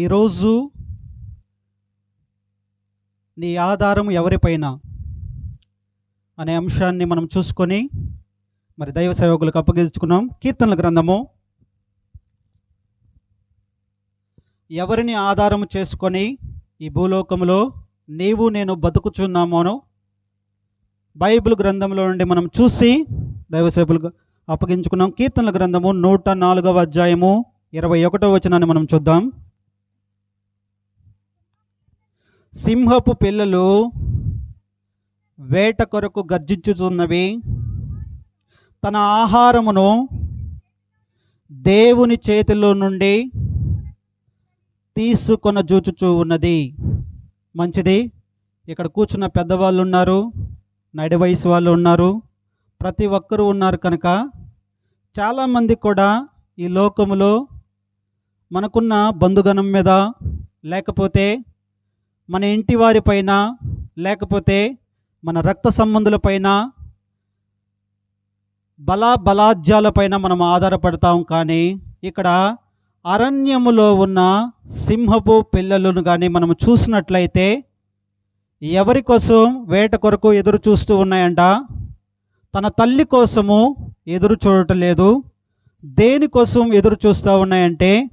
ఈరోజు నీ ఆధారం ఎవరిపైన అనే అంశాన్ని మనం చూసుకొని మరి దైవ సేవకులకు అప్పగించుకున్నాం. కీర్తనల గ్రంథము ఎవరిని ఆధారం చేసుకొని ఈ భూలోకంలో నీవు నేను బతుకుచున్నామోను బైబిల్ గ్రంథంలో నుండి మనం చూసి దైవ సేవకులకు అప్పగించుకున్నాం. కీర్తనల గ్రంథము నూట నాలుగవ అధ్యాయము ఇరవై ఒకటో వచనాన్ని మనం చూద్దాం. సింహపు పిల్లలు వేట కొరకు గర్జించుచున్నవి. తన ఆహారమును దేవుని చేతిలో నుండి తీసుకొన జూచుచూ ఉన్నది. మంచిది. ఇక్కడ కూర్చున్న పెద్దవాళ్ళు ఉన్నారు. నడి వయసు వాళ్ళు ఉన్నారు. ప్రతి ఒక్కరూ ఉన్నారు కనుక చాలామంది కూడా ఈ లోకములో మనకున్న బంధుగణం మీద లేకపోతే మన ఇంటి వారిపైన లేకపోతే మన రక్త సంబంధులపైన బల బలాజ్యాలపైన మనం ఆధారపడతాం. కానీ ఇక్కడ అరణ్యములో ఉన్న సింహపు పిల్లలను కానీ మనం చూసినట్లయితే ఎవరి కోసం వేట కొరకు ఎదురు చూస్తూ ఉన్నాయంట? తన తల్లి కోసము ఎదురు చూడటం లేదు. దేనికోసం ఎదురు చూస్తూ ఉన్నాయంటే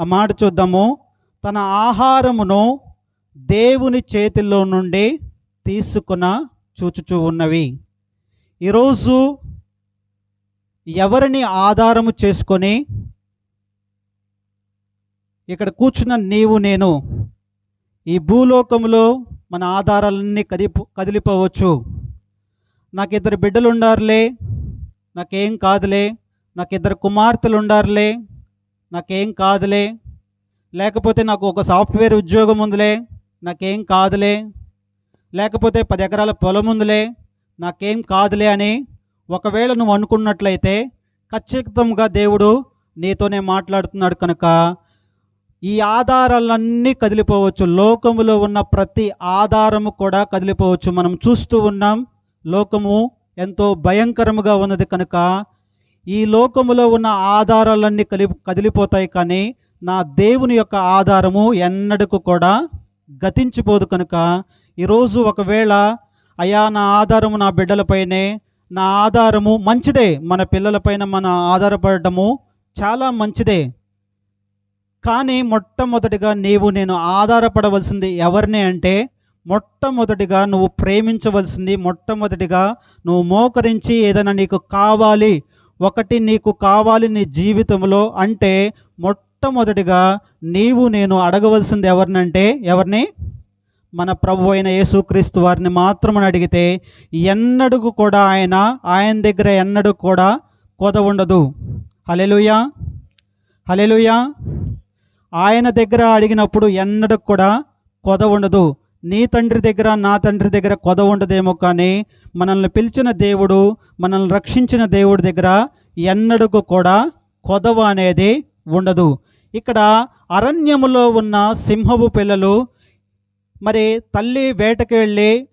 ఆ మాట చూద్దాము. తన ఆహారమును దేవుని చేతిలో నుండి తీసుకున్న చూచుచూ ఉన్నవి. ఈరోజు ఎవరిని ఆధారము చేసుకొని ఇక్కడ కూర్చున్న నీవు నేను ఈ భూలోకంలో మన ఆధారాలన్నీ కదిపో కదిలిపోవచ్చు. నాకు ఇద్దరు బిడ్డలు ఉండారులే నాకేం కాదులే నాకు ఇద్దరు కుమార్తెలు ఉండారులే నాకేం కాదులే. లేకపోతే నాకు ఒక సాఫ్ట్వేర్ ఉద్యోగం ఉందిలే నాకేం కాదులే. లేకపోతే పది ఎకరాల పొలం ఉందిలే. నాకేం కాదులే అని ఒకవేళ నువ్వు అనుకున్నట్లయితే ఖచ్చితంగా దేవుడు నీతోనే మాట్లాడుతున్నాడు కనుక ఈ ఆధారాలన్నీ కదిలిపోవచ్చు. లోకములో ఉన్న ప్రతి ఆధారము కూడా కదిలిపోవచ్చు. మనం చూస్తూ ఉన్నాం లోకము ఎంతో భయంకరముగా ఉన్నది కనుక ఈ లోకములో ఉన్న ఆధారాలన్నీ కలి కదిలిపోతాయి కానీ నా దేవుని యొక్క ఆధారము ఎన్నడకు కూడా గతించిపోదు కనుక ఈరోజు ఒకవేళ అయా నా ఆధారము నా బిడ్డలపైనే నా ఆధారము మంచిదే మన పిల్లలపైన మన ఆధారపడటము చాలా మంచిదే. కానీ మొట్టమొదటిగా నీవు నేను ఆధారపడవలసింది ఎవరిని అంటే మొట్టమొదటిగా నువ్వు ప్రేమించవలసింది మొట్టమొదటిగా నువ్వు మోకరించి ఏదైనా నీకు కావాలి ఒకటి నీకు కావాలి నీ జీవితంలో అంటే మొట్టమొదటిగా నీవు నేను అడగవలసింది ఎవరినంటే ఎవరిని? మన ప్రభు అయిన యేసుక్రీస్తు వారిని మాత్రమని అడిగితే ఎన్నడూ కూడా ఆయన ఆయన దగ్గర ఎన్నడూ కూడా కొద ఉండదు. హలెలుయా హలెలుయా ఆయన దగ్గర అడిగినప్పుడు ఎన్నడూ కూడా కొద ఉండదు. నీ తండ్రి దగ్గర నా తండ్రి దగ్గర కొద ఉండదేమో కానీ మనల్ని పిలిచిన దేవుడు మనల్ని రక్షించిన దేవుడి దగ్గర ఎన్నడూ కూడా కొదవ అనేది ఉండదు. ఇక్కడ అరణ్యములో ఉన్న సింహపు పిల్లలు మరి తల్లి వేటకి వెళ్ళి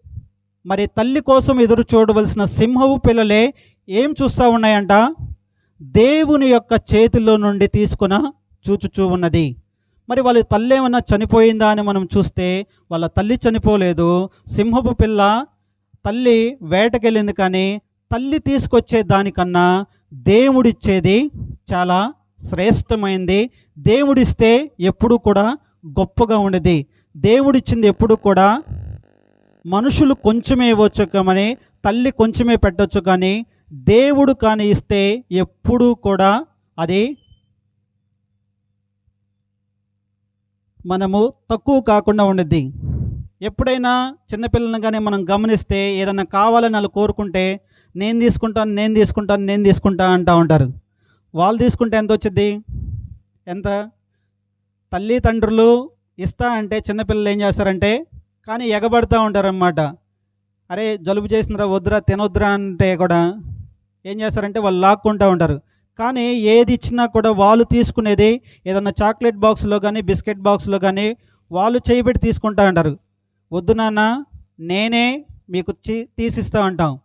మరి తల్లి కోసం ఎదురు చూడవలసిన సింహపు పిల్లలే ఏం చూస్తూ ఉన్నాయంట? దేవుని యొక్క చేతిలో నుండి తీసుకున్న చూచుచూ ఉన్నది. మరి వాళ్ళ తల్లి ఏమన్నా చనిపోయిందా అని మనం చూస్తే వాళ్ళ తల్లి చనిపోలేదు. సింహపు పిల్ల తల్లి వేటకెళ్ళింది కానీ తల్లి తీసుకొచ్చే దానికన్నా దేవుడిచ్చేది చాలా శ్రేష్టమైంది. దేవుడిస్తే ఎప్పుడు కూడా గొప్పగా ఉండేది. దేవుడిచ్చింది ఎప్పుడు కూడా మనుషులు కొంచెమే ఇవ్వచ్చు కానీ తల్లి కొంచెమే పెట్టవచ్చు కానీ దేవుడు కానీ ఇస్తే ఎప్పుడూ కూడా అది మనము తక్కువ కాకుండా ఉండద్ది ఎప్పుడైనా చిన్నపిల్లలను కానీ మనం గమనిస్తే ఏదైనా కావాలని వాళ్ళు కోరుకుంటే నేను తీసుకుంటాను నేను తీసుకుంటాను నేను తీసుకుంటాను అంటూ ఉంటారు. వాళ్ళు తీసుకుంటే ఎంత వచ్చింది ఎంత? తల్లిదండ్రులు ఇస్తా అంటే చిన్నపిల్లలు ఏం చేస్తారంటే కానీ ఎగబడుతూ ఉంటారన్నమాట. అరే జలుబు చేసినరా వద్దురా తినొద్దురా అంటే కూడా ఏం చేస్తారంటే వాళ్ళు లాక్కుంటూ ఉంటారు. కానీ ఏది ఇచ్చినా కూడా వాళ్ళు తీసుకునేది ఏదన్నా చాక్లెట్ బాక్స్లో కానీ బిస్కెట్ బాక్స్లో కానీ వాళ్ళు చేయబెట్టి తీసుకుంటా ఉంటారు. వద్దు నాన్న నేనే మీకు చి- తీసిస్తా ఉంటాం.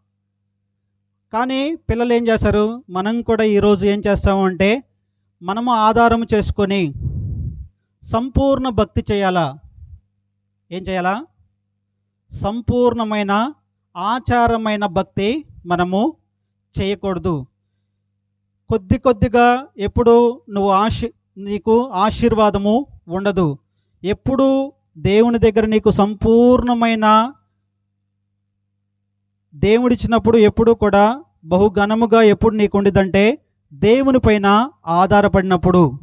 కానీ పిల్లలు ఏం చేస్తారు? మనం కూడా ఈరోజు ఏం చేస్తాము అంటే మనము ఆధారం చేసుకొని సంపూర్ణ భక్తి చేయాలా? ఏం చేయాలా? సంపూర్ణమైన ఆచారమైన భక్తి మనము చేయకూడదు. కొద్ది కొద్దిగా ఎప్పుడు నువ్వు ఆశీ నీకు ఆశీర్వాదము ఉండదు. ఎప్పుడు దేవుని దగ్గర నీకు సంపూర్ణమైన దేవుడిచ్చినప్పుడు ఎప్పుడు కూడా బహుఘనముగా ఎప్పుడు నీకు ఉండిదంటే దేవుని పైన ఆధారపడినప్పుడు.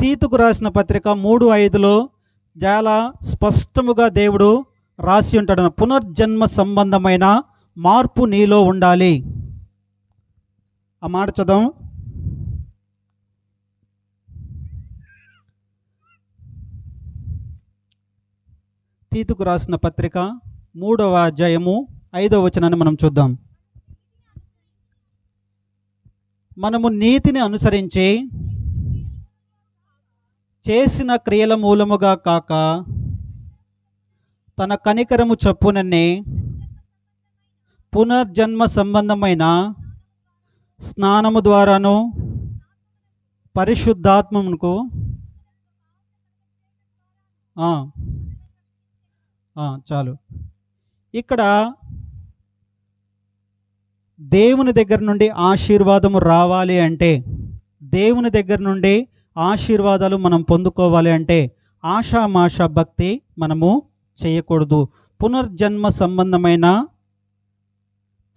తీతుకు రాసిన పత్రిక మూడు ఐదులో చాలా స్పష్టముగా దేవుడు రాసి ఉంటాడు పునర్జన్మ సంబంధమైన మార్పు నీలో ఉండాలి. ఆ మాట చదవం తీతుకు రాసిన పత్రిక మూడవ అధ్యాయము ఐదో వచనాన్ని మనం చూద్దాం. మనము నీతిని అనుసరించి చేసిన క్రియల మూలముగా కాక తన కనికరము చొప్పుననే పునర్జన్మ సంబంధమైన స్నానము ద్వారాను పరిశుద్ధాత్మమునకు చాలు. ఇక్కడ దేవుని దగ్గర నుండి ఆశీర్వాదము రావాలి అంటే దేవుని దగ్గర నుండి ఆశీర్వాదాలు మనం పొందుకోవాలి అంటే ఆషామాష భక్తి మనము చేయకూడదు. పునర్జన్మ సంబంధమైన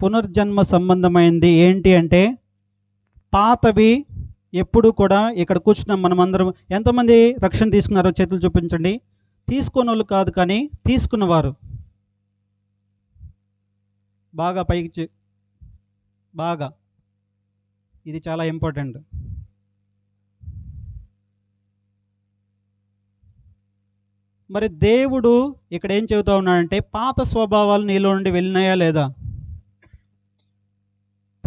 పునర్జన్మ సంబంధమైనది ఏంటి అంటే పాతవి ఎప్పుడు కూడా ఇక్కడ కూర్చున్నాం మనమందరం. ఎంతమంది రక్షణ తీసుకున్నారో చేతులు చూపించండి. తీసుకున్న వాళ్ళు కాదు కానీ తీసుకున్నవారు. బాగా పైకి బాగా. ఇది చాలా ఇంపార్టెంట్. మరి దేవుడు ఇక్కడ ఏం చెబుతా ఉన్నాడంటే పాత స్వభావాలు నీలో నుండి వెళ్ళినాయా లేదా?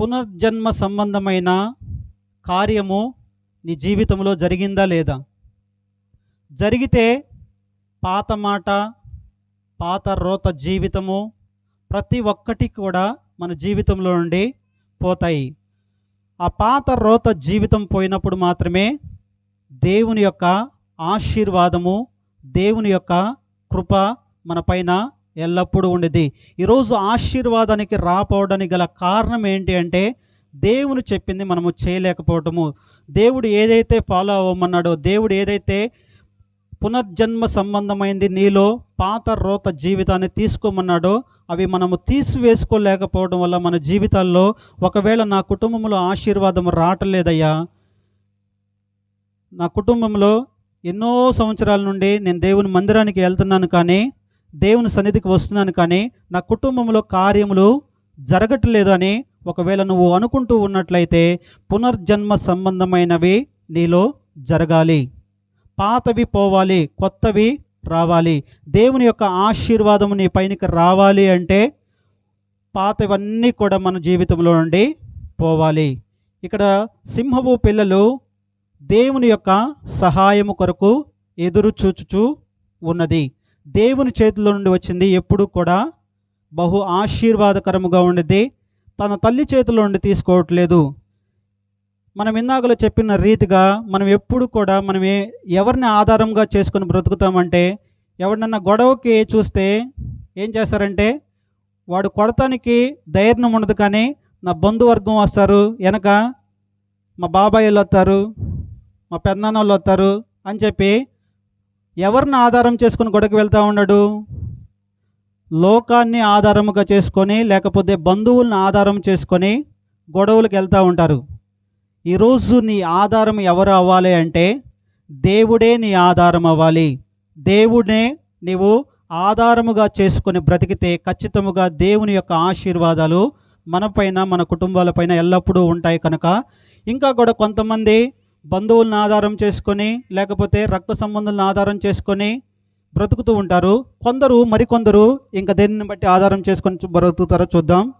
పునర్జన్మ సంబంధమైన కార్యము నీ జీవితంలో జరిగిందా లేదా? జరిగితే పాత మాట పాత రోత జీవితము ప్రతి ఒక్కటి కూడా మన జీవితంలో నుండి పోతాయి. ఆ పాత రోత జీవితం పోయినప్పుడు మాత్రమే దేవుని యొక్క ఆశీర్వాదము దేవుని యొక్క కృప మన పైన ఎల్లప్పుడూ ఉండేది. ఈరోజు ఆశీర్వాదానికి రాపోవడానికి గల కారణం ఏంటి అంటే దేవుని చెప్పింది మనము చేయలేకపోవటము. దేవుడు ఏదైతే ఫాలో అవ్వమన్నాడో దేవుడు ఏదైతే పునర్జన్మ సంబంధమైంది. నీలో పాత రోత జీవితాన్ని తీసుకోమన్నాడో అవి మనము తీసివేసుకోలేకపోవడం వల్ల మన జీవితాల్లో ఒకవేళ నా కుటుంబంలో ఆశీర్వాదం రావటలేదయ్యా. నా కుటుంబంలో ఎన్నో సంవత్సరాల నుండి నేను దేవుని మందిరానికి వెళ్తున్నాను కానీ దేవుని సన్నిధికి వస్తున్నాను కానీ నా కుటుంబంలో కార్యములు జరగట్లేదు అని ఒకవేళ నువ్వు అనుకుంటూ ఉన్నట్లయితే పునర్జన్మ సంబంధమైనవి నీలో జరగాలి. పాతవి పోవాలి కొత్తవి రావాలి. దేవుని యొక్క ఆశీర్వాదం నీ పైనకి రావాలి అంటే పాతవన్నీ కూడా మన జీవితంలో నుండి పోవాలి. ఇక్కడ సింహపు పిల్లలు దేవుని యొక్క సహాయము కొరకు ఎదురు చూచుచూ ఉన్నది. దేవుని చేతిలో నుండి వచ్చింది ఎప్పుడు కూడా బహు ఆశీర్వాదకరముగా ఉండేది తన తల్లి చేతిలో నుండి తీసుకోవట్లేదు. మనం ఇందాకలో చెప్పిన రీతిగా మనం ఎప్పుడు కూడా మనం ఏ ఎవరిని ఆధారంగా చేసుకొని బ్రతుకుతామంటే ఎవరినన్నా గొడవకి చూస్తే ఏం చేస్తారంటే వాడు కొడతానికి ధైర్యం ఉండదు కానీ నా బంధువర్గం వస్తారు వెనక మా బాబాయ్ వాళ్ళు వస్తారు మా పెద్దనాన్న వాళ్ళు వస్తారు అని చెప్పి ఎవరిని ఆధారం చేసుకుని గొడవకి వెళ్తూ ఉన్నాడు లోకాన్ని ఆధారముగా చేసుకొని లేకపోతే బంధువులను ఆధారం చేసుకొని గొడవలకు వెళ్తూ ఉంటారు. ఈరోజు నీ ఆధారం ఎవరు అవ్వాలి అంటే దేవుడే నీ ఆధారం అవ్వాలి. దేవుడే నీవు ఆధారముగా చేసుకొని బ్రతికితే ఖచ్చితముగా దేవుని యొక్క ఆశీర్వాదాలు మనపైన మన కుటుంబాలపైన ఎల్లప్పుడూ ఉంటాయి కనుక. ఇంకా కూడా కొంతమంది బంధువులను ఆధారం చేసుకొని లేకపోతే రక్త సంబంధులను ఆధారం చేసుకొని బ్రతుకుతూ ఉంటారు. కొందరు మరికొందరు ఇంకా దేనిని బట్టి ఆధారం చేసుకొని చూ- బ్రతుకుతారో చూద్దాం.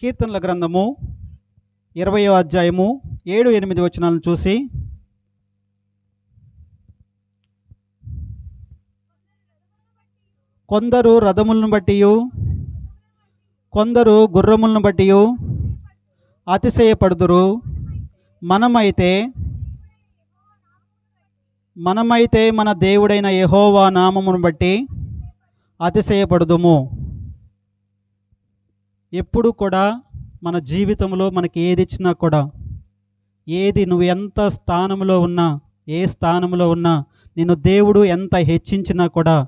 కీర్తనల గ్రంథము ఇరవయో అధ్యాయము ఏడు ఎనిమిది వచనాలను చూసి. కొందరు రథములను బట్టి కొందరు గుర్రములను బట్టి అతిశయపడుదురు. మనమైతే మనమైతే మన దేవుడైన యహోవా నామమును బట్టి అతిశయపడుదుము. ఎప్పుడు కూడా మన జీవితంలో మనకి ఏది ఇచ్చినా కూడా ఏది నువ్వు ఎంత స్థానంలో ఉన్నా ఏ స్థానంలో ఉన్నా నిన్ను దేవుడు ఎంత హెచ్చించినా కూడా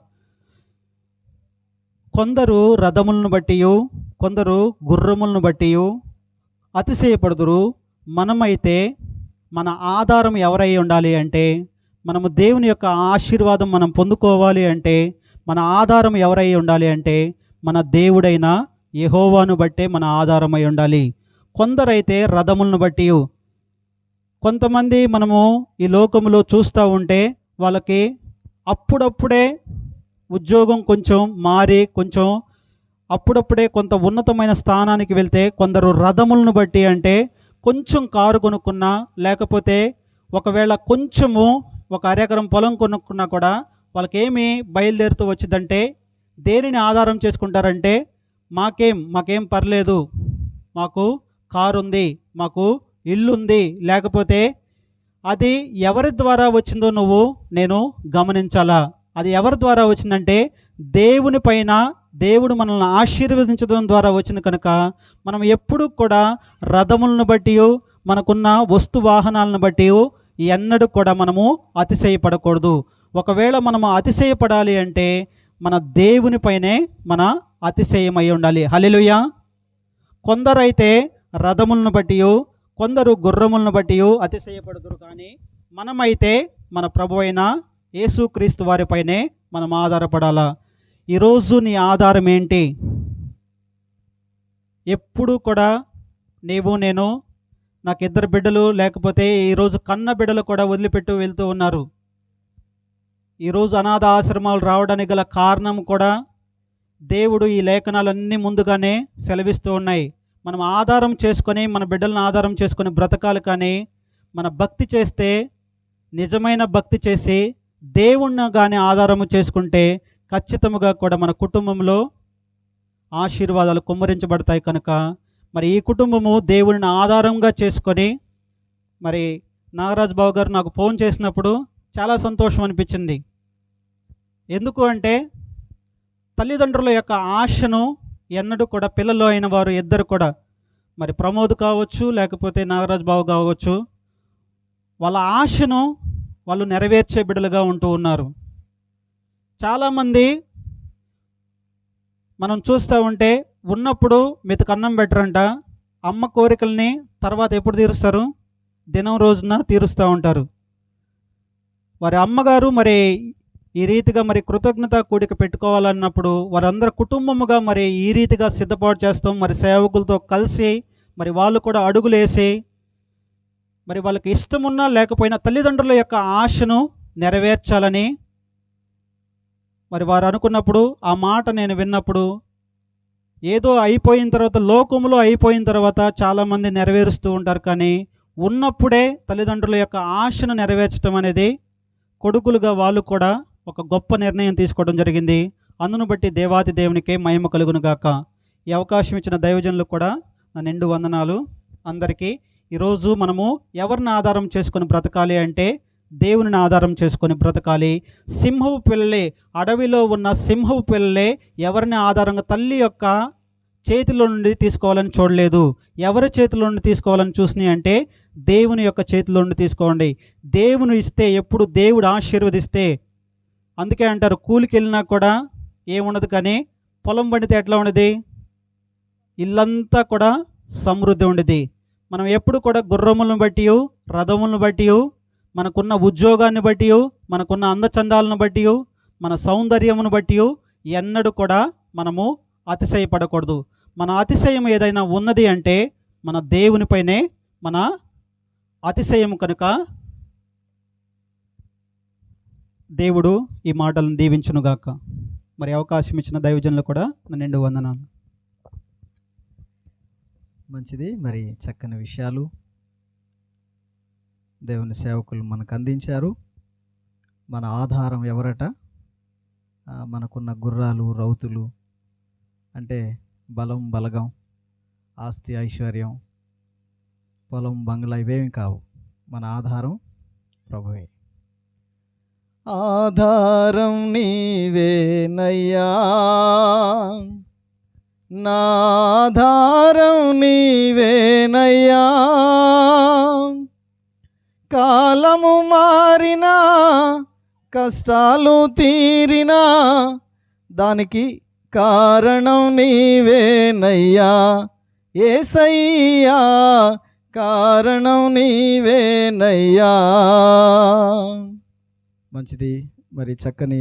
కొందరు రథములను బట్టి కొందరు గుర్రములను బట్టి అతిశయపడుదురు. మనమైతే మన ఆధారం ఎవరై ఉండాలి అంటే మనము దేవుని యొక్క ఆశీర్వాదం మనం పొందుకోవాలి అంటే మన ఆధారం ఎవరై ఉండాలి అంటే మన దేవుడైన యహోవాను బట్టే మన ఆధారమై ఉండాలి. కొందరైతే రథములను బట్టి కొంతమంది మనము ఈ లోకములో చూస్తూ ఉంటే వాళ్ళకి అప్పుడప్పుడే ఉద్యోగం కొంచెం మారి కొంచెం అప్పుడప్పుడే కొంత ఉన్నతమైన స్థానానికి వెళ్తే కొందరు రథములను బట్టి అంటే కొంచెం కారు కొనుక్కున్నా లేకపోతే ఒకవేళ కొంచెము ఒక అరెకరం పొలం కొనుక్కున్నా కూడా వాళ్ళకేమి బయలుదేరుతూ వచ్చిందంటే దేనిని ఆధారం చేసుకుంటారంటే మాకేం మాకేం పర్లేదు. మాకు కారు ఉంది మాకు ఇల్లు ఉంది లేకపోతే అది ఎవరి ద్వారా వచ్చిందో నువ్వు నేను గమనించాలా? అది ఎవరి ద్వారా వచ్చిందంటే దేవుని పైన దేవుడు మనల్ని ఆశీర్వదించడం ద్వారా వచ్చిన కనుక మనం ఎప్పుడు కూడా రథములను బట్టి మనకున్న వస్తు వాహనాలను బట్టి ఎన్నడూ కూడా మనము అతిశయపడకూడదు. ఒకవేళ మనము అతిశయపడాలి అంటే మన దేవునిపైనే మన అతిశయమై ఉండాలి. హలిలుయ కొందరైతే రథములను బట్టి కొందరు గుర్రములను బట్టి అతిశయపడదురు కానీ మనమైతే మన ప్రభు అయిన యేసుక్రీస్తు వారిపైనే మనం ఆధారపడాలా? ఈరోజు నీ ఆధారం ఏంటి? ఎప్పుడు కూడా నీవు నేను నాకు ఇద్దరు బిడ్డలు లేకపోతే ఈరోజు కన్న బిడ్డలు కూడా వదిలిపెట్టు వెళ్తూ ఉన్నారు. ఈరోజు అనాథ ఆశ్రమాలు రావడానికి గల కారణం కూడా దేవుడు ఈ లేఖనాలన్నీ ముందుగానే సెలవిస్తూ ఉన్నాయి. మనం ఆధారం చేసుకొని మన బిడ్డలను ఆధారం చేసుకొని బ్రతకాలి కానీ మన భక్తి చేస్తే నిజమైన భక్తి చేసి దేవుణ్ణి కానీ ఆధారము చేసుకుంటే ఖచ్చితముగా కూడా మన కుటుంబంలో ఆశీర్వాదాలు కుమ్మరించబడతాయి కనుక మరి ఈ కుటుంబము దేవుడిని ఆధారంగా చేసుకొని మరి నాగరాజ్ బాబు గారు నాకు ఫోన్ చేసినప్పుడు చాలా సంతోషం అనిపించింది. ఎందుకు అంటే తల్లిదండ్రుల యొక్క ఆశను ఎన్నడూ కూడా పిల్లలు అయిన వారు ఇద్దరు కూడా మరి ప్రమోద్ కావచ్చు లేకపోతే నాగరాజు బాబు కావచ్చు వాళ్ళ ఆశను వాళ్ళు నెరవేర్చే బిడ్డలుగా ఉంటూ ఉన్నారు. చాలామంది మనం చూస్తూ ఉంటే ఉన్నప్పుడు మెతుకు అన్నం పెట్టరంట అమ్మ కోరికల్ని తర్వాత ఎప్పుడు తీరుస్తారు? దినం రోజున తీరుస్తూ ఉంటారు. వారి అమ్మగారు మరి ఈ రీతిగా మరి కృతజ్ఞత కూడిక పెట్టుకోవాలన్నప్పుడు వారందరి కుటుంబముగా మరి ఈ రీతిగా సిద్ధపాటు చేస్తాం. మరి సేవకులతో కలిసి మరి వాళ్ళు కూడా అడుగులేసి మరి వాళ్ళకి ఇష్టమున్నా లేకపోయినా తల్లిదండ్రుల యొక్క ఆశను నెరవేర్చాలని మరి వారు అనుకున్నప్పుడు ఆ మాట నేను విన్నప్పుడు ఏదో అయిపోయిన తర్వాత లోకములో అయిపోయిన తర్వాత చాలామంది నెరవేరుస్తూ ఉంటారు. కానీ ఉన్నప్పుడే తల్లిదండ్రుల యొక్క ఆశను నెరవేర్చడం అనేది కొడుకులుగా వాళ్ళు కూడా ఒక గొప్ప నిర్ణయం తీసుకోవడం జరిగింది. అందును బట్టి దేవాది దేవునికే మహిమ కలుగును గాక. ఈ అవకాశం ఇచ్చిన దైవజనులు కూడా నా నిండు వందనాలు. అందరికీ ఈరోజు మనము ఎవరిని ఆధారం చేసుకొని బ్రతకాలి అంటే దేవునిని ఆధారం చేసుకొని బ్రతకాలి. సింహపు పిల్లలే అడవిలో ఉన్న సింహపు పిల్లలే ఎవరిని ఆధారంగా తల్లి యొక్క చేతిలో నుండి తీసుకోవాలని చూడలేదు. ఎవరి చేతిలో నుండి తీసుకోవాలని చూసినాయి అంటే దేవుని యొక్క చేతిలో నుండి తీసుకోండి. దేవుని ఇస్తే ఎప్పుడు దేవుడు ఆశీర్వదిస్తే అందుకే అంటారు కూలికి వెళ్ళినా కూడా ఏముండదు కానీ పొలం పండితే ఎట్లా ఉండేది? ఇల్లంతా కూడా సమృద్ధి ఉండేది. మనం ఎప్పుడు కూడా గుర్రములను బట్టి రథములను బట్టి మనకున్న ఉద్యోగాన్ని బట్టి మనకున్న అందచందాలను బట్టి మన సౌందర్యమును బట్టి ఎన్నడూ కూడా మనము అతిశయపడకూడదు. మన అతిశయం ఏదైనా ఉన్నది అంటే మన దేవునిపైనే మన అతిశయం కనుక దేవుడు ఈ మాటలను దీవించునుగాక మరి అవకాశం ఇచ్చిన దైవజనులు కూడా నా నిండు వందనాలు. మంచిది. మరి చక్కని విషయాలు దేవుని సేవకులు మనకు అందించారు. మన ఆధారం ఎవరట? మనకున్న గుర్రాలు రౌతులు అంటే బలం బలగం ఆస్తి ఐశ్వర్యం పొలం బంగ్లా ఇవేమి కావు. మన ఆధారం ప్రభువే. ఆధారం నీవేనయ్యా. నాధారం నీవేనయ్యా. కాలము మారినా కష్టాలు తీరినా దానికి కారణం నీవేనయ్యా. ఏసయ్యా కారణం నీవేనయ్యా. మంచిది మరి చక్కని